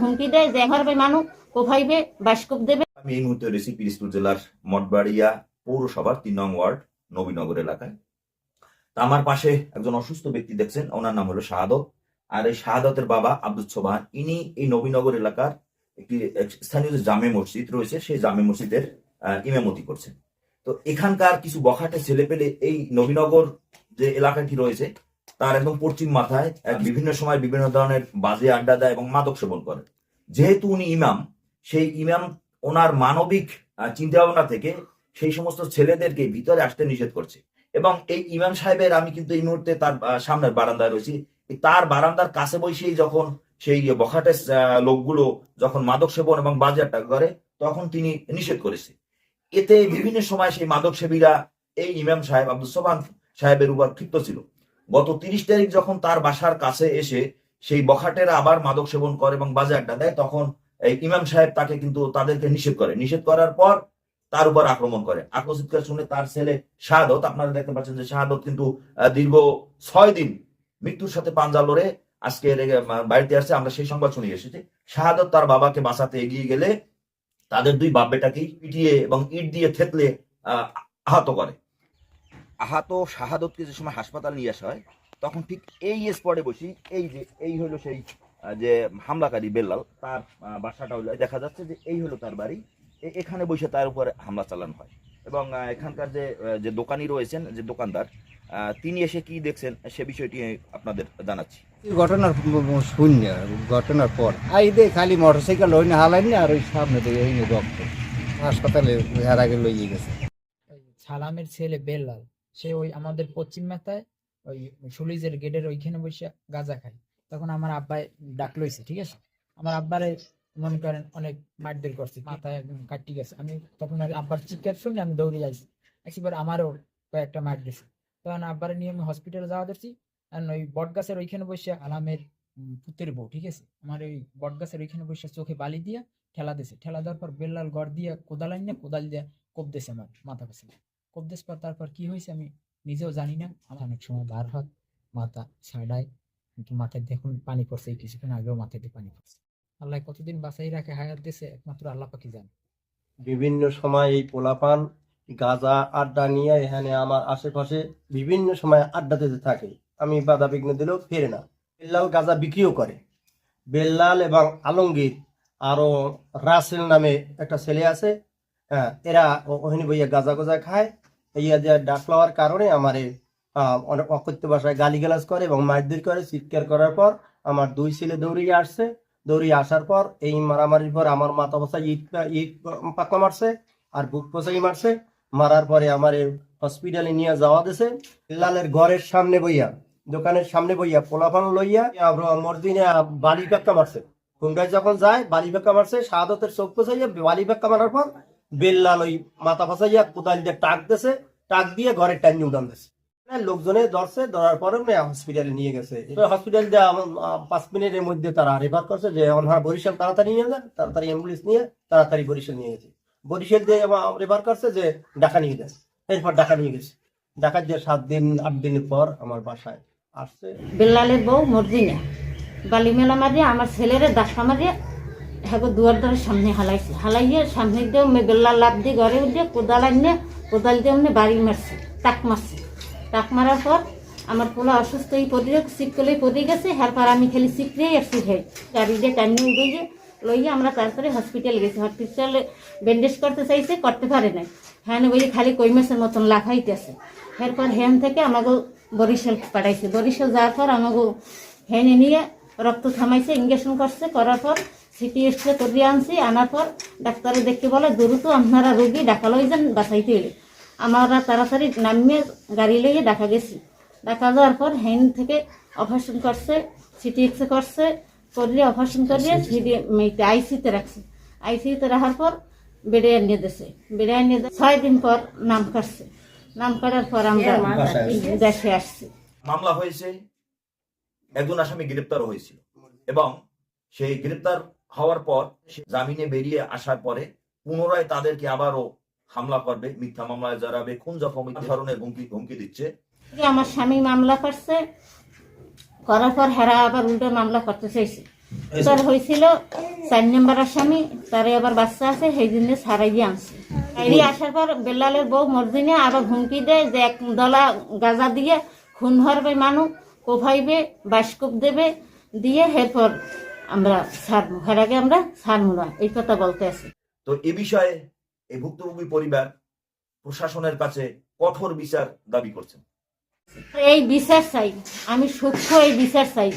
হুমকি দেয় যে এবার মানুষ কোভাইবে বাসকোপ দেবে। আমি এই মুহূর্তে রয়েছি পিরিজপুর জেলার মঠবাড়িয়া পৌরসভার তিন নং ওয়ার্ড, নবীনগর এলাকায়। আমার পাশে একজন অসুস্থ ব্যক্তি দেখছেন, ওনার নাম হলো শাহাদত। আর এই শাহাদতের বাবা আব্দুল সোবাহান, ইনি এই নবীনগর এলাকার একটি স্থানীয় যে জামে মসজিদ রয়েছে, সেই জামে মসজিদের ইমামতি করছেন। তো এখানকার কিছু বখাটে ছেলে পেলে এই নবীনগর যে এলাকাটি রয়েছে তার একদম পশ্চিম মাথায় এক বিভিন্ন সময় বিভিন্ন ধরনের বাজে আড্ডা দেয় এবং মাদক সেবন করে। যেহেতু উনি ইমাম সেই ইমাম ওনার মানবিক চিন্তা ভাবনা থেকে সেই সমস্ত ছেলেদেরকে ভিতরে আসতে নিষেধ করছে। এবং এই ইমাম সাহেবের আমি কিন্তু এই মুহূর্তে তার সামনের বারান্দায় রয়েছি। তার বারান্দার কাছে বসেই যখন সেই বখাটে লোকগুলো যখন মাদক সেবন এবং বাজারটা করে তখন তিনি নিষেধ করেছে। এতে বিভিন্ন সময় সেই মাদক সেবীরা এই ইমাম সাহেব আব্দুল সোবান সাহেবের উপর ক্ষিপ্ত ছিল। গত তিরিশ তারিখ যখন তার বাসার কাছে এসে সেই বখাটেরা আবার মাদক সেবন করে এবং বাজারটা দেয় তখন এই ইমাম সাহেব তাকে কিন্তু তাদেরকে নিষেধ করে। নিষেধ করার পর তার উপর আক্রমণ করে। আক্রমণ শুনে তার ছেলে শাহাদত আপনারা দেখতে পাচ্ছেন যে শাহাদত কিন্তু দীর্ঘ ছয় দিন মৃত্যুর সাথে পাঞ্জা লড়ে আজকে বাড়িতে আসছে। আমরা সেই সংবাদ শুনে এসেছি। শাহাদত তার বাবাকে বাঁচাতে এগিয়ে গেলে তাদের দুই বাপ বেটাকেই পিটিয়ে এবং ইট দিয়ে থেতলে আহ, আহত করে। আহত শাহাদতকে যে সময় হাসপাতাল নিয়ে আসা হয় তখন ঠিক এই স্পটে বসি এই যে এই হলো সেই যে হামলাকারী বেল্লাল তার বাসাটা হলো দেখা যাচ্ছে যে এই হলো তার বাড়ি এ- এখানে বসে তার উপরে হামলা চালানো হয়। এবং এখানকার যে যে দোকানি রয়েছেন যে দোকানদার তিনি এসে কি দেখছেন সে বিষয়টি আপনাদের জানাচ্ছি। এই ঘটনার শূন্য ঘটনার পর। আই দে খালি মোটর সাইকেল ওই হালাইনি আর ওই সামনে এই রক্ত হাসপাতালে এর আগে লইয়ে গেছে। সালামের ছেলে বেল্লাল। সে ওই আমাদের পশ্চিম মাথায় ওই সুলিজের গেটের ওইখানে বসে গাঁজা খায়। তখন আমার আব্বাই ডাক লইছে, ঠিক আছে? আমার আব্বারে মনে করেন অনেক মারধর করছে, মাথায় কাটি গেছে। আমি তখন আব্বার চিৎকার শুনে আমি দৌড়ে যাইছি। একবার আমারও কয়েকটা মার দিছে। তখন আব্বারে নিয়ে আমি হসপিটালে যাওয়া ধরছি আর ওই বট গাছের ওইখানে বসে আলামের পুতের বউ, ঠিক আছে? আমার ওই বট গাছের ওইখানে বসে চোখে বালি দিয়া ঠেলা দিছে। ঠেলা দেওয়ার পর বেল্লাল গড় দিয়ে কোদাল আইনে কোদাল দিয়ে কোপ দিছে আমার মাথা পেছে। দেওয়ার পর তারপর কি হয়েছে আমি নিজেও জানি না। আমার অনেক সময় বার হাত মাথা ছাড়ায় কিন্তু মাথায় দেখুন, পানি পড়ছে কিছুক্ষণ আগেও মাথায় দিয়ে পানি পড়ছে। আল্লাহ কতদিন বাঁচাই রাখে হায়াত দিছে, একমাত্র আল্লাহ পাকি জানে। বিভিন্ন সময় এই পোলাপান গাঁজা আড্ডা নিয়ে এখানে আমার আশেপাশে বিভিন্ন সময় আড্ডা দিতে থাকে। আমি বাধা বিঘ্ন দিলেও ফেরে না। বেল্লাল গাঁজা বিক্রিও করে। বেল্লাল এবং আলমগীর আরও রাসেল নামে একটা ছেলে আছে হ্যাঁ এরা ও- বইয়া গাঁজা গোজা খায়। ইয়া যে ডাক লওয়ার কারণে আমারে অনেক অকথ্য ভাষায় গালিগালাজ করে এবং মারধর করে, চিৎকার করার পর আমার দুই ছেলে দৌড়িয়ে আসছে। দৌড়িয়ে আসার পর এই মারামারির পর আমার মাথা পচা ইট ইট পাকা মারছে আর বুক পচাই মারছে। মারার পরে আমার হসপিটালে নিয়ে যাওয়া দিছে লালের ঘরের সামনে বইয়া, দোকানের সামনে বইয়া পোলাপান লইয়া মর্দিনে বালি পাক্কা মারছে। যখন যায়, বালি পাক্কা মারছে, শাহাদতের চোখ পচাইয়া বালি পাক্কা মারার পর বেল্লাল ওই মাথা ফাঁসাইয়া কোদাল দিয়ে টাক দিছে টাক দিয়ে ঘরের টাইম উঠান দিছে হ্যাঁ, লোকজনে ধরছে ধরার পরে হসপিটালে নিয়ে গেছে। হসপিটাল পাঁচ মিনিটের মধ্যে তারা রেফার করছে যে ওনার বরিশাল তাড়াতাড়ি নিয়ে যান তাড়াতাড়ি অ্যাম্বুলেন্স নিয়ে তাড়াতাড়ি বরিশাল নিয়ে গেছে। বরিশাল দিয়ে রেফার করছে যে ঢাকা নিয়ে যান এরপর ঢাকা নিয়ে গেছে। ঢাকা দিয়ে সাত দিন আট দিনের পর আমার বাসায় আসছে। বেল্লালের বউ মর্জিনা। বালি মেলা মারিয়ে আমার ছেলের দাসা মারিয়ে হ্যাঁ দুয়ার দ্বারের সামনে হালাইছে। হালাইয়ে সামনে দিয়ে বেল্লাল লাভ দিয়ে ঘরে উঠে কোদাল আনিয়ে কোদাল দিয়ে ওমনি বাড়ি মারছে টাক মারছে। টাক মারার পর আমার পোলা অসুস্থ হয়ে পড়ে সিটকলে পড়ে গেছে এরপর আমি খালি সিটরেই আসছি হে গাড়ি দিয়ে টানিয়ে উঠে লইয়ে আমরা তারপরে হসপিটাল গেছি। হসপিটালে ব্যান্ডেজ করতে চাইছে, করতে পারে নাই। হ্যাঁ ওই খালি কই মাসের মতন লাফাইতেছে। এরপর হ্যান থেকে আমাকে বরিশাল পাঠাইছে। বরিশাল যাওয়ার পর আমাকে হ্যানে নিয়ে রক্ত থামাইছে ইঞ্জেকশন করছে, করার পর সিটি এক্সরে করিয়ে আনছি আনার পর ডাক্তারে দেখতে বলে দ্রুত আপনারা রোগী ডাকা লই যান বাঁচাইতে এলে আমরা তাড়াতাড়ি নামিয়ে গাড়ি লইয়ে ডাকা গেছি। ডাকা যাওয়ার পর হ্যান থেকে অপারেশন করছে সিটি এক্সরে করছে করলে অপারেশন করিয়ে সিটি আইসিতে রাখছে। আইসিতে রাখার পর বেড়ে আনিয়ে দিছে বেড়ে আনিয়ে দিয়ে ছয় দিন পর নাম কাটছে নাম কাটার পর আমরা দেশে আসছি। মামলা হয়েছে একজন আসামি গ্রেপ্তার হয়েছিল। এবং সেই গ্রেপ্তার হওয়ার পর জামিনে বেরিয়ে আসার পরে পুনরায় তাদেরকে আবারও হামলা করবে মিথ্যা মামলায় জড়াবে খুন জখম ধরনের হুমকি হুমকি দিচ্ছে। আমার স্বামী মামলা করছে করার পর হেরা আবার উল্টো মামলা করতে চাইছে। তোর হয়েছিল চার নম্বর আসামি তারে আবার বাচ্চা আছে সেই জন্য সারাইয়ে আনছে। বাইরে আসার পর বেল্লালের বউ মর্দিনে আবার হুমকি দেয় যে এক দলা গাজা দিয়ে খুন হরবে মানুষ কোফাইবে বাসকোপ দেবে দিয়ে এরপর আমরা ছাড়বো এর আগে আমরা ছাড়বো না এই কথা বলতে আছি। তো এ বিষয়ে এই ভুক্তভোগী পরিবার প্রশাসনের কাছে কঠোর বিচার দাবি করছেন। এই বিচার চাই আমি সূক্ষ্ম এই বিচার চাই।